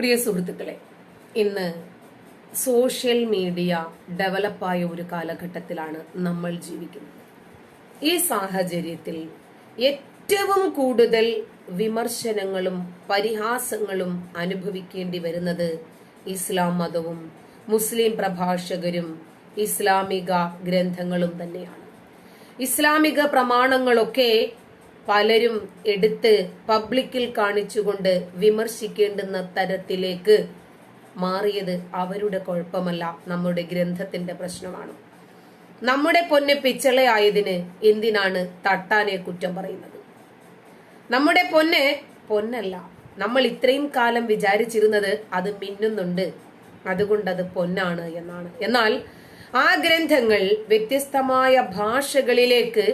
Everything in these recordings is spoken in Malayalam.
പ്രിയ സുഹൃത്തുക്കളെ ഇന്ന് സോഷ്യൽ മീഡിയ ഡെവലപ്പായ ഒരു കാലഘട്ടത്തിലാണ് നമ്മൾ ജീവിക്കുന്നത്. ഈ സാഹചര്യത്തിൽ ഏറ്റവും കൂടുതൽ വിമർശനങ്ങളും പരിഹാസങ്ങളും അനുഭവിക്കേണ്ടി വരുന്നത് ഇസ്ലാം മതവും മുസ്ലിം പ്രഭാഷകരും ഇസ്ലാമിക ഗ്രന്ഥങ്ങളും തന്നെയാണ്. ഇസ്ലാമിക പ്രമാണങ്ങളൊക്കെ പലരും എടുത്ത് പബ്ലിക്കിൽ കാണിച്ചുകൊണ്ട് വിമർശിക്കേണ്ടുന്ന തരത്തിലേക്ക് മാറിയത് അവരുടെ കുഴപ്പമല്ല നമ്മുടെ ഗ്രന്ഥത്തിന്റെ പ്രശ്നമാണ്. നമ്മുടെ പൊന്ന് പിച്ചളയായതിന് എന്തിനാണ് തട്ടാനെ കുറ്റം പറയുന്നത്? നമ്മുടെ പൊന്ന് പൊന്നല്ല നമ്മൾ ഇത്രയും കാലം വിചാരിച്ചിരുന്നത് അത് മിന്നുന്നുണ്ട് അത് പൊന്നാണ് എന്നാണ്. എന്നാൽ ആ ഗ്രന്ഥങ്ങൾ വ്യത്യസ്തമായ ഭാഷകളിലേക്ക്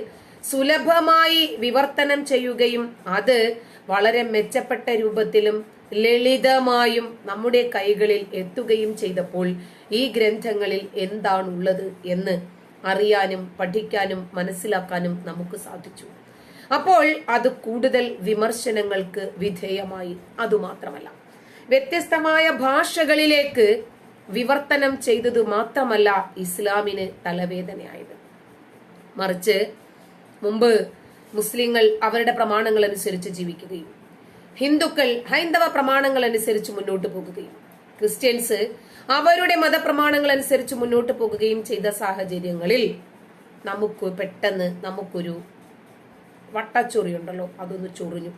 സുലഭമായി വിവർത്തനം ചെയ്യുകയും അത് വളരെ മെച്ചപ്പെട്ട രൂപത്തിലും ലളിതമായും നമ്മുടെ കൈകളിൽ എത്തുകയും ചെയ്തപ്പോൾ ഈ ഗ്രന്ഥങ്ങളിൽ എന്താണുള്ളത് എന്ന് അറിയാനും പഠിക്കാനും മനസ്സിലാക്കാനും നമുക്ക് സാധിച്ചു. അപ്പോൾ അത് കൂടുതൽ വിമർശനങ്ങൾക്ക് വിധേയമായി. അതുമാത്രമല്ല. വ്യത്യസ്തമായ ഭാഷകളിലേക്ക് വിവർത്തനം ചെയ്തത് മാത്രമല്ല ഇസ്ലാമിന് തലവേദനയായത്. മറിച്ച് മുമ്പ് മുസ്ലിങ്ങൾ അവരുടെ പ്രമാണങ്ങൾ അനുസരിച്ച് ജീവിക്കുകയും ഹിന്ദുക്കൾ ഹൈന്ദവ പ്രമാണങ്ങൾ അനുസരിച്ച് മുന്നോട്ട് പോകുകയും ക്രിസ്ത്യൻസ് അവരുടെ മതപ്രമാണങ്ങൾ അനുസരിച്ച് മുന്നോട്ട് പോകുകയും ചെയ്ത സാഹചര്യങ്ങളിൽ നമുക്ക് പെട്ടെന്ന് നമുക്കൊരു വട്ടച്ചൊറി ഉണ്ടല്ലോ അതൊന്ന് ചൊറിഞ്ഞു.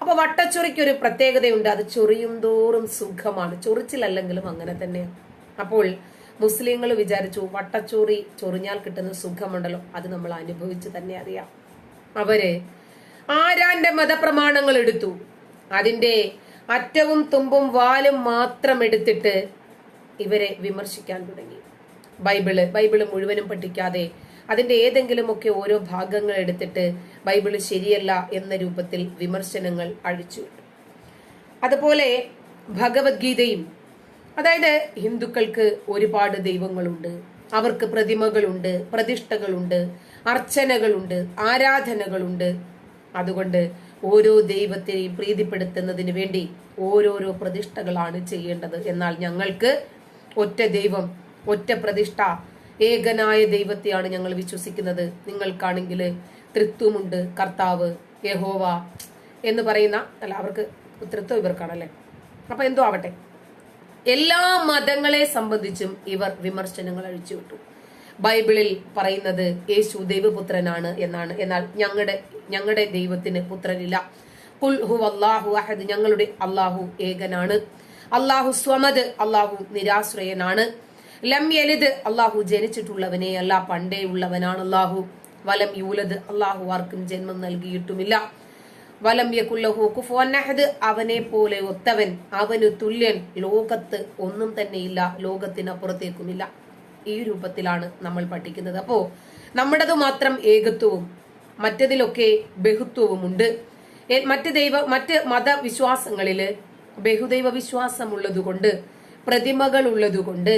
അപ്പൊ വട്ടച്ചൊറിക്ക് ഒരു പ്രത്യേകതയുണ്ട് അത് ചൊറിയും തോറും സുഖമാണ്. ചൊറിച്ചിലല്ലെങ്കിലും അങ്ങനെ തന്നെയാണ് അപ്പോൾ മുസ്ലിങ്ങൾ വിചാരിച്ചു വട്ടച്ചോറി ചൊറിഞ്ഞാൽ കിട്ടുന്ന സുഖമുണ്ടല്ലോ. അത് നമ്മൾ അനുഭവിച്ച് തന്നെ അറിയാം. അവർ ആരാന്റെ മതപ്രമാണങ്ങൾ എടുത്തു? അതിന്റെ അറ്റവും തുമ്പും വാലും മാത്രം എടുത്തിട്ട് ഇവരെ വിമർശിക്കാൻ തുടങ്ങി. ബൈബിൾ ബൈബിൾ മുഴുവനും പഠിക്കാതെ അതിന്റെ ഏതെങ്കിലുമൊക്കെ ഓരോ ഭാഗങ്ങൾ എടുത്തിട്ട് ബൈബിൾ ശരിയല്ല എന്ന രൂപത്തിൽ വിമർശനങ്ങൾ അഴിച്ചു അതുപോലെ ഭഗവത്ഗീതയും അതായത് ഹിന്ദുക്കൾക്ക് ഒരുപാട് ദൈവങ്ങളുണ്ട്. അവർക്ക് പ്രതിമകളുണ്ട് പ്രതിഷ്ഠകളുണ്ട് അർച്ചനകളുണ്ട് ആരാധനകളുണ്ട്. അതുകൊണ്ട് ഓരോ ദൈവത്തെയും പ്രീതിപ്പെടുത്തുന്നതിന് വേണ്ടി ഓരോരോ പ്രതിഷ്ഠകളാണ് ചെയ്യേണ്ടത്. എന്നാൽ ഞങ്ങൾക്ക് ഒറ്റ ദൈവം ഒറ്റ പ്രതിഷ്ഠ ഏകനായ ദൈവത്തെയാണ് ഞങ്ങൾ വിശ്വസിക്കുന്നത്. നിങ്ങൾക്കാണെങ്കിൽ തൃത്വമുണ്ട് കർത്താവ് യഹോവ എന്ന് പറയുന്ന അല്ല അവർക്ക് തൃത്വം ഇവർക്കാണല്ലേ? അപ്പൊ എന്തോ ആവട്ടെ? എല്ലാ മതങ്ങളെ സംബന്ധിച്ചും ഇവർ വിമർശനങ്ങൾ അഴിച്ചുവിട്ടു. ബൈബിളിൽ പറയുന്നത് യേശു ദൈവപുത്രനാണ് എന്നാണ്. എന്നാൽ ഞങ്ങളുടെ ഞങ്ങളുടെ ദൈവത്തിന് പുത്രനില്ല. കുൽ ഹു അള്ളാഹു അഹദ്. ഞങ്ങളുടെ അള്ളാഹു ഏകനാണ്. അള്ളാഹു സ്വമദ്. അള്ളാഹു നിരാശ്രയനാണ്. ലം യലിദ്. അള്ളാഹു ജനിച്ചിട്ടുള്ളവനെ അല്ല പണ്ടേ ഉള്ളവനാണ് അള്ളാഹു വലം യൂലത് അള്ളാഹു ആർക്കും ജന്മം നൽകിയിട്ടുമില്ല. വലം യകുല്ലഹു കുഫുവൻ അഹദ് അവനെ പോലെ ഒത്തവൻ അവന് തുല്യൻ ലോകത്ത് ഒന്നും തന്നെയില്ല ലോകത്തിനപ്പുറത്തേക്കുമില്ല ഈ രൂപത്തിലാണ് നമ്മൾ പഠിക്കുന്നത്. അപ്പോ നമ്മുടേത് മാത്രം ഏകത്വവും മറ്റതിലൊക്കെ ബഹുത്വവുമുണ്ട്. മറ്റ് ദൈവ മറ്റ് മതവിശ്വാസങ്ങളിൽ ബഹുദൈവ വിശ്വാസമുള്ളതുകൊണ്ട് പ്രതിമകൾ ഉള്ളതുകൊണ്ട്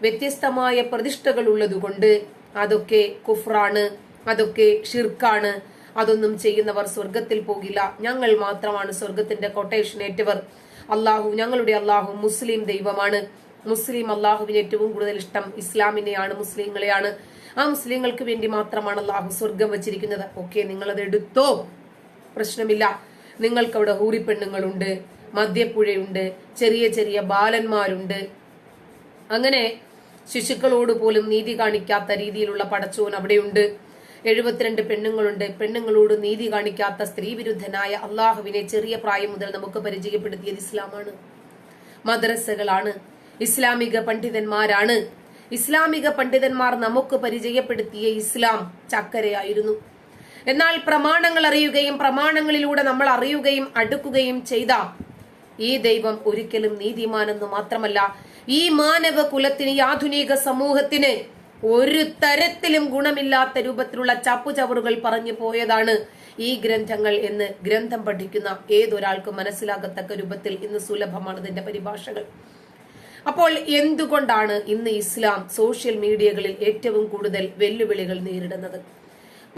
വ്യത്യസ്തമായ പ്രതിഷ്ഠകൾ ഉള്ളതുകൊണ്ട് അതൊക്കെ കുഫ്രാണ് അതൊക്കെ ഷിർക്കാണ് അതൊന്നും ചെയ്യുന്നവർ സ്വർഗത്തിൽ പോകില്ല. ഞങ്ങൾ മാത്രമാണ് സ്വർഗത്തിന്റെ കൊട്ടേഷൻ ഏറ്റവർ. അള്ളാഹു ഞങ്ങളുടെ അള്ളാഹു മുസ്ലിം ദൈവമാണ്. മുസ്ലിം അള്ളാഹുവിന് ഏറ്റവും കൂടുതൽ ഇഷ്ടം ഇസ്ലാമിനെയാണ് മുസ്ലിങ്ങളെയാണ്. ആ മുസ്ലിങ്ങൾക്ക് വേണ്ടി മാത്രമാണ് അള്ളാഹു സ്വർഗം വെച്ചിരിക്കുന്നത്. ഓക്കെ നിങ്ങളത് എടുത്തോ? പ്രശ്നമില്ല. നിങ്ങൾക്ക് അവിടെ ഹൂറിപ്പെണ്ണുങ്ങളുണ്ട് മദ്യപ്പുഴയുണ്ട് ചെറിയ ചെറിയ ബാലന്മാരുണ്ട്. അങ്ങനെ ശിശുക്കളോട് പോലും നീതി കാണിക്കാത്ത രീതിയിലുള്ള പടച്ചോൻ അവിടെയുണ്ട്. എഴുപത്തിരണ്ട് പെണ്ണുങ്ങളുണ്ട്. പെണ്ണുങ്ങളോട് നീതി കാണിക്കാത്ത സ്ത്രീ വിരുദ്ധനായ അള്ളാഹുവിനെ ചെറിയ പ്രായം മുതൽ നമുക്ക് പരിചയപ്പെടുത്തിയത് ഇസ്ലാമാണ്. മദ്രസകളാണ്. ഇസ്ലാമിക പണ്ഡിതന്മാരാണ്. ഇസ്ലാമിക പണ്ഡിതന്മാർ നമുക്ക് പരിചയപ്പെടുത്തിയ ഇസ്ലാം ചക്കരയായിരുന്നു. എന്നാൽ പ്രമാണങ്ങൾ അറിയുകയും പ്രമാണങ്ങളിലൂടെ നമ്മൾ അറിയുകയും അടുക്കുകയും ചെയ്ത ഈ ദൈവം ഒരിക്കലും നീതിമാനെന്ന് മാത്രമല്ല ഈ മാനവ കുലത്തിന് ആധുനിക സമൂഹത്തിന് ഒരു തരത്തിലും ഗുണമില്ലാത്ത രൂപത്തിലുള്ള ചപ്പുചവറുകൾ പറഞ്ഞു പോയതാണ് ഈ ഗ്രന്ഥങ്ങൾ എന്ന് ഗ്രന്ഥം പഠിക്കുന്ന ഏതൊരാൾക്കും മനസ്സിലാകത്തക്ക രൂപത്തിൽ ഇന്ന് സുലഭമാണ് ഇതിന്റെ പരിഭാഷകൾ. അപ്പോൾ എന്തുകൊണ്ടാണ് ഇന്ന് ഇസ്ലാം സോഷ്യൽ മീഡിയകളിൽ ഏറ്റവും കൂടുതൽ വെല്ലുവിളികൾ നേരിടുന്നത്?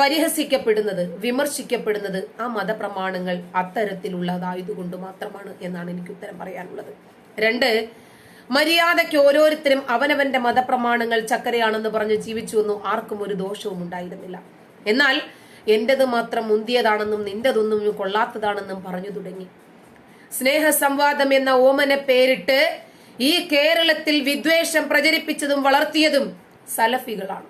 പരിഹസിക്കപ്പെടുന്നത് വിമർശിക്കപ്പെടുന്നത് ആ മതപ്രമാണങ്ങൾ അത്തരത്തിലുള്ളതായതുകൊണ്ട് മാത്രമാണ് എന്നാണ് എനിക്ക് ഉത്തരം പറയാനുള്ളത്. രണ്ട് മര്യാദയ്ക്ക് ഓരോരുത്തരും അവനവന്റെ മതപ്രമാണങ്ങൾ ചക്കരയാണെന്ന് പറഞ്ഞ് ജീവിച്ചു എന്നും ആർക്കും ഒരു ദോഷവും ഉണ്ടായിരുന്നില്ല. എന്നാൽ എന്റേത് മാത്രം മുന്തിയതാണെന്നും നിന്റേതൊന്നും കൊള്ളാത്തതാണെന്നും പറഞ്ഞു തുടങ്ങി. സ്നേഹ സംവാദം എന്ന ഓമനെ പേരിട്ട് ഈ കേരളത്തിൽ വിദ്വേഷം പ്രചരിപ്പിച്ചതും വളർത്തിയതും സലഫികളാണ്.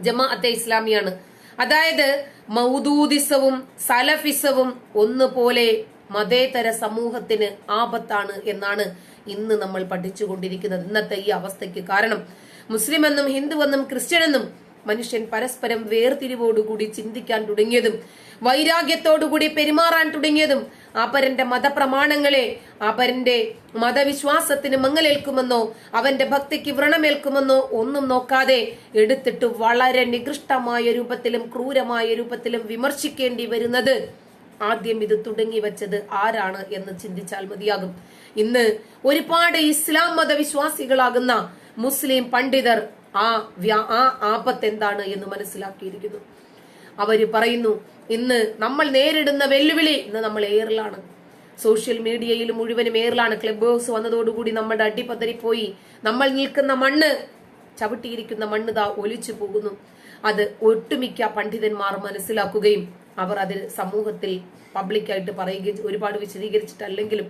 ജമാഅത്തെ ഇസ്ലാമിയാണ്. അതായത് മൗദൂദിസവും സലഫിസവും ഒന്നുപോലെ മതേതര സമൂഹത്തിന് ആപത്താണ് എന്നാണ് ഇന്ന് നമ്മൾ പഠിച്ചുകൊണ്ടിരിക്കുന്നത് ഇന്നത്തെ ഈ അവസ്ഥയ്ക്ക് കാരണം മുസ്ലിം എന്നും ഹിന്ദു എന്നും ക്രിസ്ത്യൻ എന്നും മനുഷ്യൻ പരസ്പരം വേർതിരിവോടുകൂടി ചിന്തിക്കാൻ തുടങ്ങിയതും വൈരാഗ്യത്തോടുകൂടി പെരുമാറാൻ തുടങ്ങിയതും അപരന്റെ മതപ്രമാണങ്ങളെ അപരന്റെ മതവിശ്വാസത്തിന് മങ്ങലേൽക്കുമെന്നോ അവന്റെ ഭക്തിക്ക് വ്രണമേൽക്കുമെന്നോ ഒന്നും നോക്കാതെ എടുത്തിട്ട് വളരെ നികൃഷ്ടമായ രൂപത്തിലും ക്രൂരമായ രൂപത്തിലും വിമർശിക്കേണ്ടി വരുന്നത്. ആദ്യം ഇത് തുടങ്ങി വെച്ചത് ആരാണ് എന്ന് ചിന്തിച്ചാൽ മതിയാകും. ഇന്ന് ഒരുപാട് ഇസ്ലാം മതവിശ്വാസികളാകുന്ന മുസ്ലിം പണ്ഡിതർ ആ ആ ആപത്ത് എന്താണ് എന്ന് മനസ്സിലാക്കിയിരിക്കുന്നു. അവർ പറയുന്നു ഇന്ന് നമ്മൾ നേരിടുന്ന വെല്ലുവിളി ഇന്ന് നമ്മൾ എയറിലാണ്. സോഷ്യൽ മീഡിയയിൽ മുഴുവനും എയറിലാണ്. ക്ലബ് ഹൗസ് വന്നതോടുകൂടി നമ്മുടെ പോയി നമ്മൾ നിൽക്കുന്ന മണ്ണ് ചവിട്ടിയിരിക്കുന്ന മണ്ണ് ദാ ഒലിച്ചു പോകുന്നു. അത് ഒട്ടുമിക്ക പണ്ഡിതന്മാർ മനസ്സിലാക്കുകയും അവർ അതിൽ സമൂഹത്തിൽ പബ്ലിക്കായിട്ട് പറയുക ഒരുപാട് വിശദീകരിച്ചിട്ടല്ലെങ്കിലും.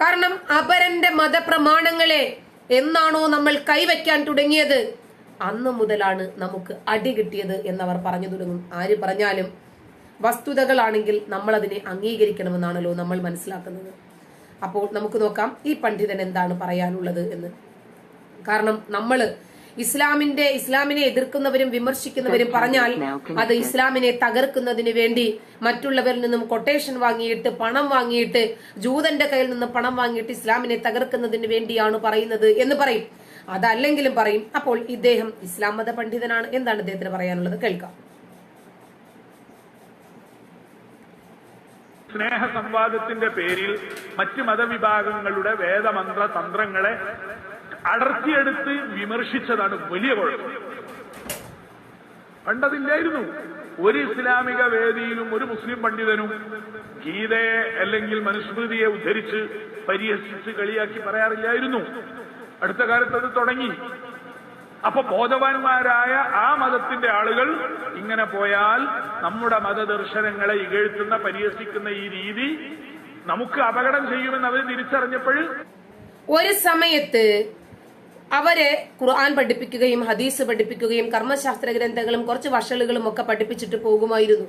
കാരണം അപരന്റെ മതപ്രമാണങ്ങളെ എന്നാണോ നമ്മൾ കൈവയ്ക്കാൻ തുടങ്ങിയത്? അന്ന് മുതലാണ് നമുക്ക് അടി കിട്ടിയത് എന്നവർ പറഞ്ഞു തുടങ്ങും. ആര് പറഞ്ഞാലും വസ്തുതകളാണെങ്കിൽ നമ്മൾ അതിനെ അംഗീകരിക്കണമെന്നാണല്ലോ നമ്മൾ മനസ്സിലാക്കുന്നത്. അപ്പോൾ നമുക്ക് നോക്കാം ഈ പണ്ഡിതൻ എന്താണ് പറയാനുള്ളത് എന്ന്. കാരണം നമ്മൾ ഇസ്ലാമിന്റെ ഇസ്ലാമിനെ എതിർക്കുന്നവരും വിമർശിക്കുന്നവരും പറഞ്ഞാൽ അത് ഇസ്ലാമിനെ തകർക്കുന്നതിന് വേണ്ടി മറ്റുള്ളവരിൽ നിന്നും കൊട്ടേഷൻ വാങ്ങിയിട്ട് പണം വാങ്ങിയിട്ട് ജൂതന്റെ കയ്യിൽ നിന്ന് പണം വാങ്ങിയിട്ട് ഇസ്ലാമിനെ തകർക്കുന്നതിന് വേണ്ടിയാണ് പറയുന്നത് എന്ന് പറയും. അതല്ലെങ്കിലും പറയും അപ്പോൾ ഇദ്ദേഹം ഇസ്ലാം മത പണ്ഡിതനാണ് എന്താണ് ഇദ്ദേഹത്തിന് പറയാനുള്ളത്. കേൾക്കാം. സ്നേഹ സംവാദത്തിന്റെ പേരിൽ മറ്റ് മതവിഭാഗങ്ങളുടെ വേദമന്ത്ര തന്ത്രങ്ങളെ അടർത്തിയെടുത്ത് വിമർശിച്ചതാണ് വലിയ കുഴപ്പം. പണ്ടതില്ലായിരുന്നു ഒരു ഇസ്ലാമിക വേദിയിലും ഒരു മുസ്ലിം പണ്ഡിതനും ഗീതയെ അല്ലെങ്കിൽ മനുസ്മൃതിയെ ഉദ്ധരിച്ച് പരിഹസിച്ച് കളിയാക്കി പറയാറില്ലായിരുന്നു. അടുത്ത കാലത്ത് അത് തുടങ്ങി. അപ്പൊ ബോധവാന്മാരായ ആ മതത്തിന്റെ ആളുകൾ ഇങ്ങനെ പോയാൽ നമ്മുടെ മതദർശനങ്ങളെ ഇകഴ്ത്തുന്ന പരിഹസിക്കുന്ന ഈ രീതി നമുക്ക് അപകടം ചെയ്യുമെന്ന് അവർ തിരിച്ചറിഞ്ഞപ്പോൾ ഒരു സമയത്ത് അവർ ഖുർആൻ പഠിപ്പിക്കുകയും ഹദീസ് പഠിപ്പിക്കുകയും കർമ്മശാസ്ത്ര ഗ്രന്ഥങ്ങളും കുറച്ച് വഷളുകളും ഒക്കെ പഠിപ്പിച്ചിട്ട് പോകുമായിരുന്നു.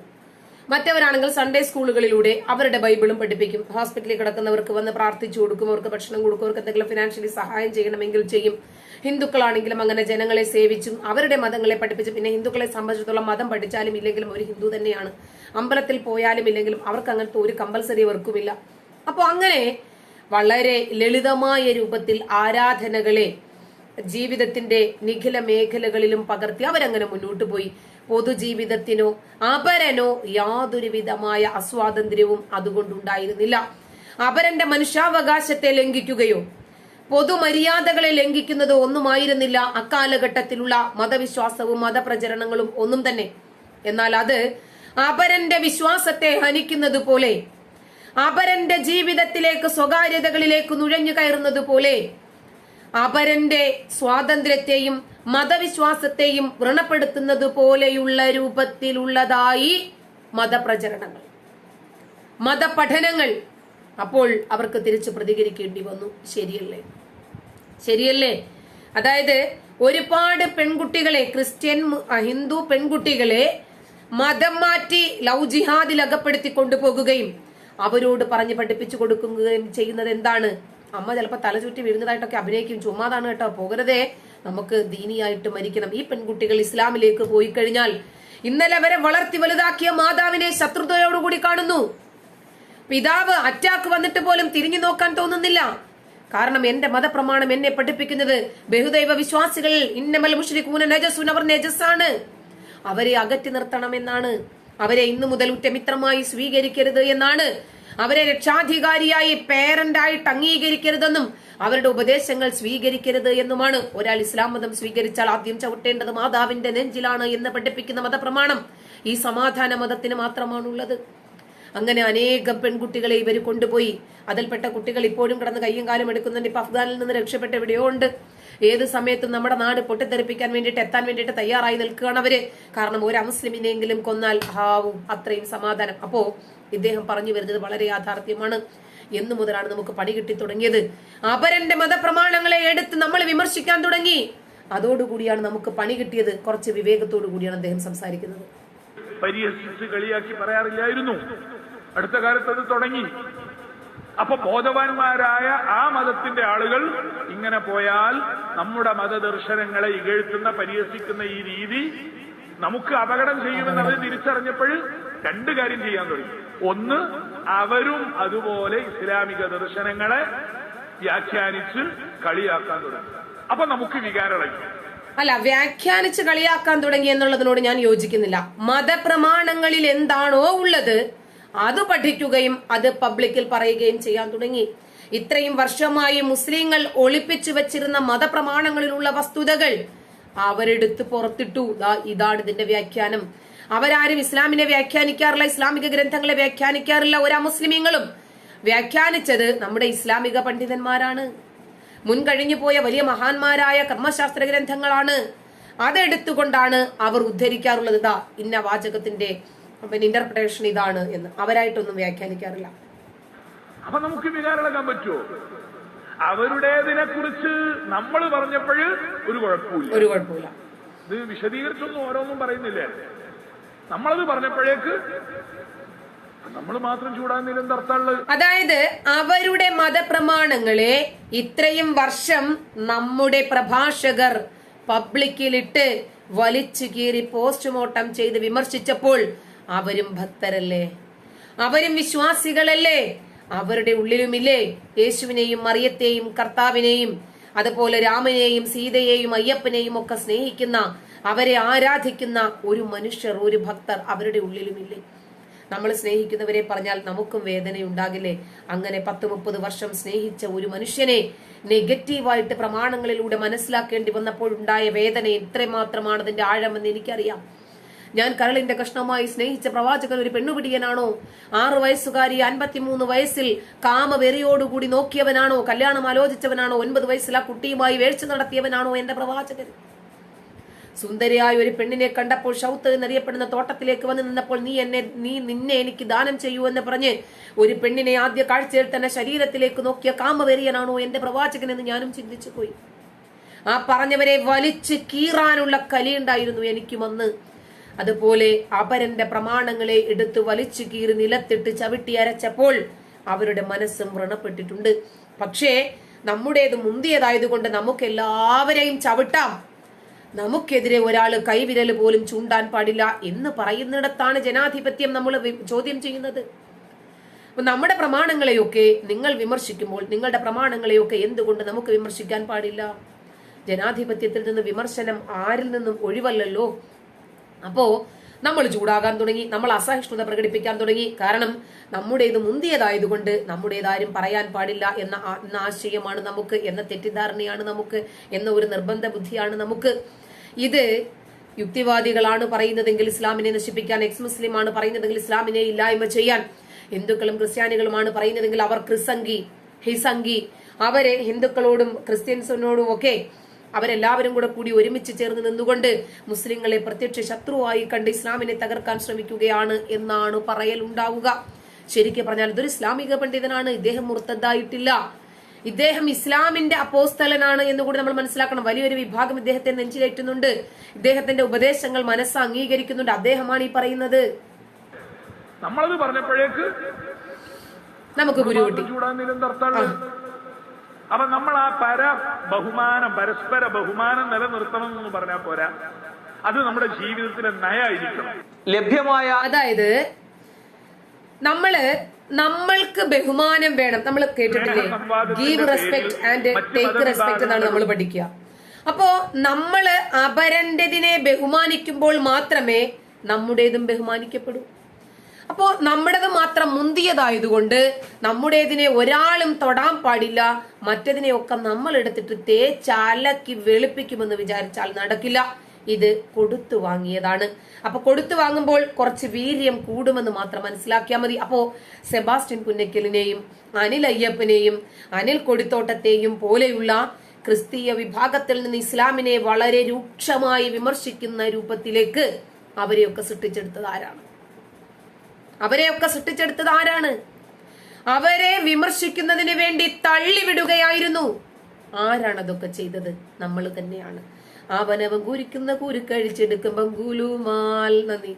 മറ്റവരാണെങ്കിൽ സൺഡേ സ്കൂളുകളിലൂടെ അവരുടെ ബൈബിളും പഠിപ്പിക്കും. ഹോസ്പിറ്റലിൽ കിടക്കുന്നവർക്ക് വന്ന് പ്രാർത്ഥിച്ചു കൊടുക്കും. അവർക്ക് ഭക്ഷണം കൊടുക്കും. അവർക്ക് എന്തെങ്കിലും ഫിനാൻഷ്യലി സഹായം ചെയ്യണമെങ്കിൽ ചെയ്യും. ഹിന്ദുക്കളാണെങ്കിലും അങ്ങനെ ജനങ്ങളെ സേവിച്ചും അവരുടെ മതങ്ങളെ പഠിപ്പിച്ചു. പിന്നെ ഹിന്ദുക്കളെ സംബന്ധിച്ചിടത്തോളം മതം പഠിച്ചാലും ഇല്ലെങ്കിലും ഒരു ഹിന്ദു തന്നെയാണ്. അമ്പലത്തിൽ പോയാലും ഇല്ലെങ്കിലും അവർക്ക് അങ്ങനത്തെ ഒരു കമ്പൽസറി വർക്കുമില്ല അപ്പോൾ അങ്ങനെ വളരെ ലളിതമായ രൂപത്തിൽ ആരാധനകളെ ജീവിതത്തിന്റെ നിഖില മേഖലകളിലും പകർത്തി അവരങ്ങനെ മുന്നോട്ട് പോയി. പൊതുജീവിതത്തിനോ അപരനോ യാതൊരുവിധമായ അസ്വാതന്ത്ര്യവും അതുകൊണ്ടുണ്ടായിരുന്നില്ല. അപരന്റെ മനുഷ്യാവകാശത്തെ ലംഘിക്കുകയോ പൊതുമര്യാദകളെ ലംഘിക്കുന്നതോ ഒന്നുമായിരുന്നില്ല അക്കാലഘട്ടത്തിലുള്ള മതവിശ്വാസവും മതപ്രചരണങ്ങളും ഒന്നും തന്നെ. എന്നാൽ അത് അപരന്റെ വിശ്വാസത്തെ ഹനിക്കുന്നത് പോലെ അപരന്റെ ജീവിതത്തിലേക്ക് സ്വകാര്യതകളിലേക്ക് നുഴഞ്ഞു കയറുന്നത് പോലെ അപരന്റെ സ്വാതന്ത്ര്യത്തെയും മതവിശ്വാസത്തെയും വ്രണപ്പെടുത്തുന്നത് പോലെയുള്ള രൂപത്തിലുള്ളതായി മതപ്രചരണങ്ങൾ. മതപഠനങ്ങൾ അപ്പോൾ അവർക്ക് തിരിച്ചു പ്രതികരിക്കേണ്ടി വന്നു. ശരിയല്ലേ? ശരിയല്ലേ? അതായത് ഒരുപാട് പെൺകുട്ടികളെ ക്രിസ്ത്യൻ ഹിന്ദു പെൺകുട്ടികളെ മതം മാറ്റി ലവ് ജിഹാദിൽ അകപ്പെടുത്തി കൊണ്ടുപോകുകയും അവരോട് പറഞ്ഞ് പഠിപ്പിച്ചു കൊടുക്കുകയും ചെയ്യുന്നത് എന്താണ്? അമ്മ ചിലപ്പോൾ തലചുറ്റി വീഴുന്നതായിട്ടൊക്കെ അഭിനയിക്കും. ചുമ്മാതാണ് കേട്ടോ. പോകരുതേ. നമുക്ക് ദീനിയായിട്ട് മരിക്കണം. ഈ പെൺകുട്ടികൾ ഇസ്ലാമിലേക്ക് പോയി കഴിഞ്ഞാൽ ഇന്നലെ വരെ വളർത്തി വലുതാക്കിയ മാതാവിനെ ശത്രുതയോടുകൂടി കാണുന്നു. പിതാവ് അറ്റാക്ക് വന്നിട്ട് പോലും തിരിഞ്ഞു നോക്കാൻ തോന്നുന്നില്ല. കാരണം എന്റെ മതപ്രമാണം എന്നെ പഠിപ്പിക്കുന്നത് ബഹുദൈവ വിശ്വാസികൾ ഇന്നമൽ അവർ അവരെ അകറ്റി നിർത്തണമെന്നാണ്. അവരെ ഇന്നു മുതൽ ഉറ്റമിത്രമായി സ്വീകരിക്കരുത് എന്നാണ് അവരെ രക്ഷാധികാരിയായി പേരന്റായിട്ട് അംഗീകരിക്കരുതെന്നും അവരുടെ ഉപദേശങ്ങൾ സ്വീകരിക്കരുത് എന്നുമാണ്. ഒരാൾ ഇസ്ലാം മതം സ്വീകരിച്ചാൽ ആദ്യം ചവിട്ടേണ്ടത് മാതാവിന്റെ നെഞ്ചിലാണ് എന്ന് പഠിപ്പിക്കുന്ന മതപ്രമാണം ഈ സമാധാന മതത്തിന് മാത്രമാണുള്ളത്. അങ്ങനെ അനേകം പെൺകുട്ടികളെ ഇവർ കൊണ്ടുപോയി. അതിൽപ്പെട്ട കുട്ടികൾ ഇപ്പോഴും കിടന്ന് കയ്യും കാലം എടുക്കുന്നുണ്ട് ഇപ്പൊ അഫ്ഗാനിൽ നിന്ന് രക്ഷപ്പെട്ട് എവിടെയോ ഉണ്ട്. ഏത് സമയത്തും നമ്മുടെ നാട് പൊട്ടിത്തെറിപ്പിക്കാൻ വേണ്ടിയിട്ട് എത്താൻ വേണ്ടിയിട്ട് തയ്യാറായി നിൽക്കുകയാണ് അവർ. കാരണം ഒരു അമുസ്ലിമിനെങ്കിലും കൊന്നാൽ ഹാവും അത്രയും സമാധാനം. അപ്പോ ഇദ്ദേഹം പറഞ്ഞു വരുന്നത് വളരെ യാഥാർത്ഥ്യമാണ്. എന്നു മുതലാണ് നമുക്ക് പണി കിട്ടി തുടങ്ങിയത്. അപരന്റെ മതപ്രമാണങ്ങളെ എടുത്ത് നമ്മൾ വിമർശിക്കാൻ തുടങ്ങി. അതോടുകൂടിയാണ് നമുക്ക് പണി കിട്ടിയത്. കുറച്ച് വിവേകത്തോടു കൂടിയാണ് അദ്ദേഹം സംസാരിക്കുന്നത്. പരിഹസിച്ച് കളിയാക്കി പറയാറില്ലായിരുന്നു. അടുത്ത കാലത്ത് അത് തുടങ്ങി. അപ്പൊ ബോധവാന്മാരായ ആ മതത്തിന്റെ ആളുകൾ ഇങ്ങനെ പോയാൽ നമ്മുടെ മതദർശനങ്ങളെ ഇകഴ്ത്തുന്ന പരിഹസിക്കുന്ന ഈ രീതി നമുക്ക് അപകടം ചെയ്യുമെന്ന് അവർ തിരിച്ചറിഞ്ഞപ്പോൾ രണ്ട് കാര്യം ചെയ്യാൻ തുടങ്ങി. ഒന്ന് അവരും അതുപോലെ ഇസ്ലാമിക ദർശനങ്ങളെ വ്യാഖ്യാനിച്ച് കളിയാക്കാൻ തുടങ്ങി. അപ്പൊ നമുക്ക് വികാരടങ്ങി അല്ല വ്യാഖ്യാനിച്ച് കളിയാക്കാൻ തുടങ്ങി എന്നുള്ളതിനോട് ഞാൻ യോജിക്കുന്നില്ല. മതപ്രമാണങ്ങളിൽ എന്താണോ ഉള്ളത് അത് പഠിക്കുകയും അത് പബ്ലിക്കിൽ പറയുകയും ചെയ്യാൻ തുടങ്ങി. ഇത്രയും വർഷമായി മുസ്ലിങ്ങൾ ഒളിപ്പിച്ചു വെച്ചിരുന്ന മതപ്രമാണങ്ങളിലുള്ള വസ്തുതകൾ അവരെടുത്ത് പുറത്തിട്ടു. ഇതാണ് ഇതിന്റെ വ്യാഖ്യാനം. അവരാരും ഇസ്ലാമിനെ വ്യാഖ്യാനിക്കാറില്ല ഇസ്ലാമിക ഗ്രന്ഥങ്ങളെ വ്യാഖ്യാനിക്കാറില്ല ഒരാ മുസ്ലിമീങ്ങളും വ്യാഖ്യാനിച്ചത് നമ്മുടെ ഇസ്ലാമിക പണ്ഡിതന്മാരാണ്. മുൻകഴിഞ്ഞു പോയ വലിയ മഹാന്മാരായ കർമ്മശാസ്ത്ര ഗ്രന്ഥങ്ങളാണ്. അതെടുത്തുകൊണ്ടാണ് അവർ ഉദ്ധരിക്കാറുള്ളത്. ഇന്ന വാചകത്തിന്റെ പിന്നെ ഇന്റർപ്രിട്ടേഷൻ ഇതാണ് എന്ന്. അവരായിട്ടൊന്നും വ്യാഖ്യാനിക്കാറില്ല. അപ്പൊ നമുക്ക് വികാരളകാൻ പറ്റുമോ? അവരുടേതിനെ കുറിച്ച് നമ്മൾ പറഞ്ഞപ്പോൾ ഒരു കുഴപ്പമില്ല. ഒരു കുഴപ്പമില്ല. ഇത് വിശദീകരിച്ചൊന്നും ഓരോന്നും പറയുന്നില്ലേ? നമ്മളത് പറഞ്ഞപ്പോഴേക്ക് നമ്മൾ മാത്രം ചൂടാകുന്നതിൽ എന്തർത്ഥമുള്ളത് അതായത് അവരുടെ മതപ്രമാണങ്ങളെ ഇത്രയും വർഷം നമ്മുടെ പ്രഭാഷകർ പബ്ലിക്കിലിട്ട് വലിച്ചു കീറി പോസ്റ്റ്മോർട്ടം ചെയ്ത് വിമർശിച്ചപ്പോൾ അവരും ഭക്തരല്ലേ? അവരും വിശ്വാസികളല്ലേ? അവരുടെ ഉള്ളിലുമില്ലേ യേശുവിനെയും മറിയത്തെയും കർത്താവിനെയും അതുപോലെ രാമനെയും സീതയെയും അയ്യപ്പനെയും ഒക്കെ സ്നേഹിക്കുന്ന അവരെ ആരാധിക്കുന്ന ഒരു മനുഷ്യർ ഒരു ഭക്തർ അവരുടെ ഉള്ളിലുമില്ലേ? നമ്മൾ സ്നേഹിക്കുന്നവരെ പറഞ്ഞാൽ നമുക്കും വേദനയുണ്ടാകില്ലേ? അങ്ങനെ പത്ത് മുപ്പത് വർഷം സ്നേഹിച്ച ഒരു മനുഷ്യനെ നെഗറ്റീവായിട്ട് പ്രമാണങ്ങളിലൂടെ മനസ്സിലാക്കേണ്ടി വന്നപ്പോൾ ഉണ്ടായ വേദന എത്രമാത്രമാണ് അതിന്റെ ആഴമെന്ന് എനിക്കറിയാം. ഞാൻ കരളിന്റെ കഷ്ണമായി സ്നേഹിച്ച പ്രവാചകൻ ഒരു പെണ്ണുപിടിയനാണോ? ആറു വയസ്സുകാരി അൻപത്തിമൂന്ന് വയസ്സിൽ കാമവെറിയോടുകൂടി നോക്കിയവനാണോ? കല്യാണം ആലോചിച്ചവനാണോ? ഒൻപത് വയസ്സിൽ ആ കുട്ടിയുമായി വേഴ്ച നടത്തിയവനാണോ എന്റെ പ്രവാചകൻ? സുന്ദരിയായ ഒരു പെണ്ണിനെ കണ്ടപ്പോൾ ഷൗത്ത് എന്നറിയപ്പെടുന്ന തോട്ടത്തിലേക്ക് വന്ന് നിന്നപ്പോൾ നീ എന്നെ നീ നിന്നെ എനിക്ക് ദാനം ചെയ്യൂ എന്ന് പറഞ്ഞ് ഒരു പെണ്ണിനെ ആദ്യ കാഴ്ചയിൽ തന്നെ ശരീരത്തിലേക്ക് നോക്കിയ കാമവെറിയനാണോ എന്റെ പ്രവാചകൻ എന്ന് ഞാനും ചിന്തിച്ചു പോയി ആ പറഞ്ഞവരെ വലിച്ച് കീറാനുള്ള കലിയുണ്ടായിരുന്നു എനിക്കും അന്ന്. അതുപോലെ അപരന്റെ പ്രമാണങ്ങളെ എടുത്ത് വലിച്ചു കീറി നിലത്തിട്ട് ചവിട്ടി അരച്ചപ്പോൾ അവരുടെ മനസ്സും വ്രണപ്പെട്ടിട്ടുണ്ട്. പക്ഷേ നമ്മുടേത് മുന്തിയതായതുകൊണ്ട് നമുക്ക് എല്ലാവരെയും ചവിട്ടാം. നമുക്കെതിരെ ഒരാൾ കൈവിരൽ പോലും ചൂണ്ടാൻ പാടില്ല എന്ന് പറയുന്നിടത്താണ് ജനാധിപത്യം നമ്മൾ ചോദ്യം ചെയ്യുന്നത്. നമ്മുടെ പ്രമാണങ്ങളെയൊക്കെ നിങ്ങൾ വിമർശിക്കുമ്പോൾ നിങ്ങളുടെ പ്രമാണങ്ങളെയൊക്കെ എന്തുകൊണ്ട് നമുക്ക് വിമർശിക്കാൻ പാടില്ല? ജനാധിപത്യത്തിൽ നിന്ന് വിമർശനം ആരിൽ നിന്നും ഒഴിവല്ലല്ലോ? അപ്പോ നമ്മൾ ചൂടാകാൻ തുടങ്ങി നമ്മൾ അസഹിഷ്ണുത പ്രകടിപ്പിക്കാൻ തുടങ്ങി. കാരണം നമ്മുടേത് മുന്തിയതായതുകൊണ്ട് നമ്മുടേതാരും പറയാൻ പാടില്ല എന്ന ആശയമാണ് നമുക്ക് എന്ന തെറ്റിദ്ധാരണയാണ് നമുക്ക് എന്ന ഒരു നിർബന്ധ ബുദ്ധിയാണ് നമുക്ക്. ഇത് യുക്തിവാദികളാണ് പറയുന്നതെങ്കിൽ ഇസ്ലാമിനെ നശിപ്പിക്കാൻ എക്സ് മുസ്ലിമാണ് പറയുന്നതെങ്കിൽ ഇസ്ലാമിനെ ഇല്ലായ്മ ചെയ്യാൻ. ഹിന്ദുക്കളും ക്രിസ്ത്യാനികളുമാണ് പറയുന്നതെങ്കിൽ അവർ ക്രിസംഗി ഹിസംഗി. അവരെ ഹിന്ദുക്കളോടും ക്രിസ്ത്യൻസിനോടും ഒക്കെ അവരെല്ലാവരും കൂടെ കൂടി ഒരുമിച്ച് ചേർന്ന് നിന്നുകൊണ്ട് മുസ്ലിങ്ങളെ പ്രത്യക്ഷ ശത്രുവായി കണ്ട് ഇസ്ലാമിനെ തകർക്കാൻ ശ്രമിക്കുകയാണ് എന്നാണ് പറയലുണ്ടാവുക ശരിക്കും പറഞ്ഞാൽ ഇതൊരു ഇസ്ലാമിക പണ്ഡിതനാണ് ഇദ്ദേഹം മുർത്തതായിട്ടില്ല ഇദ്ദേഹം ഇസ്ലാമിന്റെ അപ്പോസ്തലനാണ് എന്ന് കൂടി നമ്മൾ മനസ്സിലാക്കണം. വലിയൊരു വിഭാഗം ഇദ്ദേഹത്തെ നെഞ്ചിലേറ്റുന്നുണ്ട്. ഇദ്ദേഹത്തിന്റെ ഉപദേശങ്ങൾ മനസ്സ് അംഗീകരിക്കുന്നുണ്ട്. അദ്ദേഹമാണ് ഈ പറയുന്നത്. നമ്മളത് പറഞ്ഞപ്പോഴേക്ക് നമുക്ക് ഗുരു കിട്ടി. ചൂടാകുന്നതിൽ എന്തർത്ഥമുള്ളത് അപ്പൊ നമ്മൾ ആ പര ബഹുമാനം പരസ്പര ബഹുമാനം നിലനിർത്തണം എന്ന് പറഞ്ഞാൽ പോരാ. അത് നമ്മുടെ ജീവിതത്തിലെ നയായിരിക്കണം. ലഭ്യമായ അതായത് നമ്മൾ നമ്മൾക്ക് ബഹുമാനം വേണം. നമ്മൾ കേട്ടിട്ടില്ലേ? Give respect and take respect എന്നാണ് നമ്മൾ പഠിക്കുക. അപ്പോ നമ്മൾ അപരന്റെതിനെ ബഹുമാനിക്കുമ്പോൾ മാത്രമേ നമ്മുടേതും ബഹുമാനിക്കപ്പെടൂ. അപ്പോ നമ്മുടേത് മാത്രം മുന്തിയതായതുകൊണ്ട് നമ്മുടേതിനെ ഒരാളും തൊടാൻ പാടില്ല മറ്റതിനെയൊക്കെ നമ്മൾ എടുത്തിട്ട് തേച്ചലക്കി വെളുപ്പിക്കുമെന്ന് വിചാരിച്ചാൽ നടക്കില്ല. ഇത് കൊടുത്തു വാങ്ങിയതാണ്. അപ്പൊ കൊടുത്തു വാങ്ങുമ്പോൾ കുറച്ച് വീര്യം കൂടുമെന്ന് മാത്രം മനസ്സിലാക്കിയാൽ മതി. അപ്പോ സെബാസ്റ്റ്യൻ പുന്നക്കലിനെയും അനിൽ അയ്യപ്പനെയും അനിൽ കൊടിത്തോട്ടത്തെയും പോലെയുള്ള ക്രിസ്തീയ വിഭാഗത്തിൽ നിന്ന് ഇസ്ലാമിനെ വളരെ രൂക്ഷമായി വിമർശിക്കുന്ന രൂപത്തിലേക്ക് അവരെയൊക്കെ സൃഷ്ടിച്ചെടുത്തത് ആരാണ്? അവരെയൊക്കെ സൃഷ്ടിച്ചെടുത്തത് ആരാണ്? അവരെ വിമർശിക്കുന്നതിന് വേണ്ടി തള്ളിവിടുകയായിരുന്നു. ആരാണ് അതൊക്കെ ചെയ്തത്? നമ്മൾ തന്നെയാണ്. അവനവൻ കുരിക്കുന്ന കുരുക്കഴിച്ചെടുക്കുമ്പം ഗുലുമാൽ നന്ദി.